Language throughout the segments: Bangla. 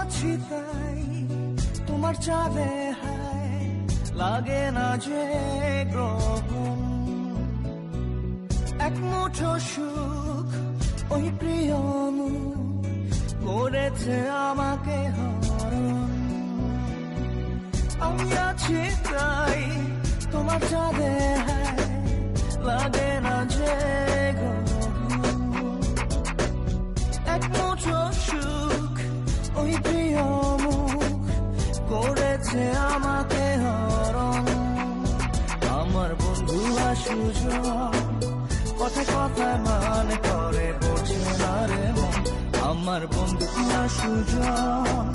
আছি তাই। তোমার চাঁদে হায়, লাগে না যে গ্রহণ এক মুঠো সুখ ওই প্রিয় করেছে আমাকে হরণ। আমি আছি তাই, তোমার চাঁদে হায়, লাগে না যে কথা কথা মান করে বোঝে না রে আমার বন্ধু সুজন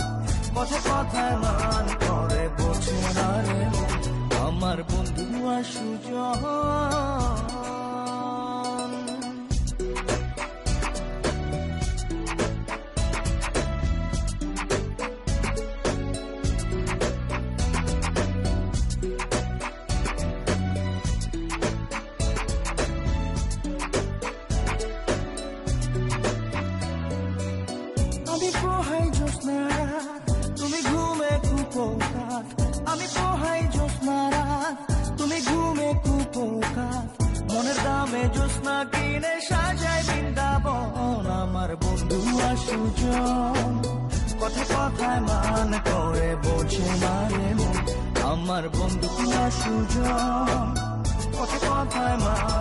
কথা কথা মান করে কিনে সাজাই বৃন্দাবন, আমার বন্ধু সুজন কথা কথায় মান করে, বোঝে মারে আমার বন্ধু সুজন কথা কথায় মান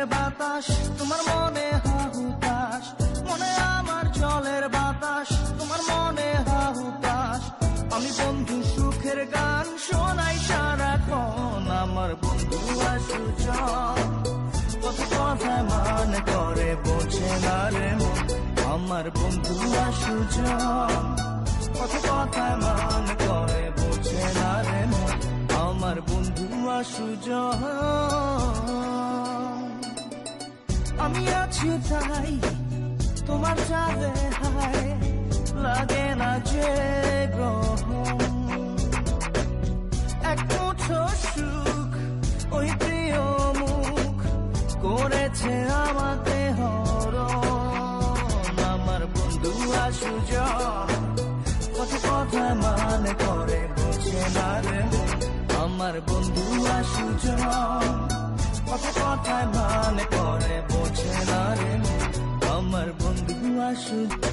জলের বাতাস, তোমার মনে হাহুতাস মনে আমার জলের বাতাস, তোমার মনে হাহুতাস আমি বন্ধু সুখের গান শোনাই সারাক্ষণ, আমার বন্ধু সুজন কত কথা মান করে বোঝে না রে আমার বন্ধু সুজন কত কথা মান করে বোঝে না রে আমার বন্ধু সুজন আছি তাই তোমার চাঁদে লাগে না যে গ্রহণ। এক সুখ, ওই প্রিয় মুখ করেছে আমাকে হরণ। আমার বন্ধু সুজন কত কথা মান করে, বোঝে না রে আমার বন্ধু সুজন কত কথা মান করে। বোঝে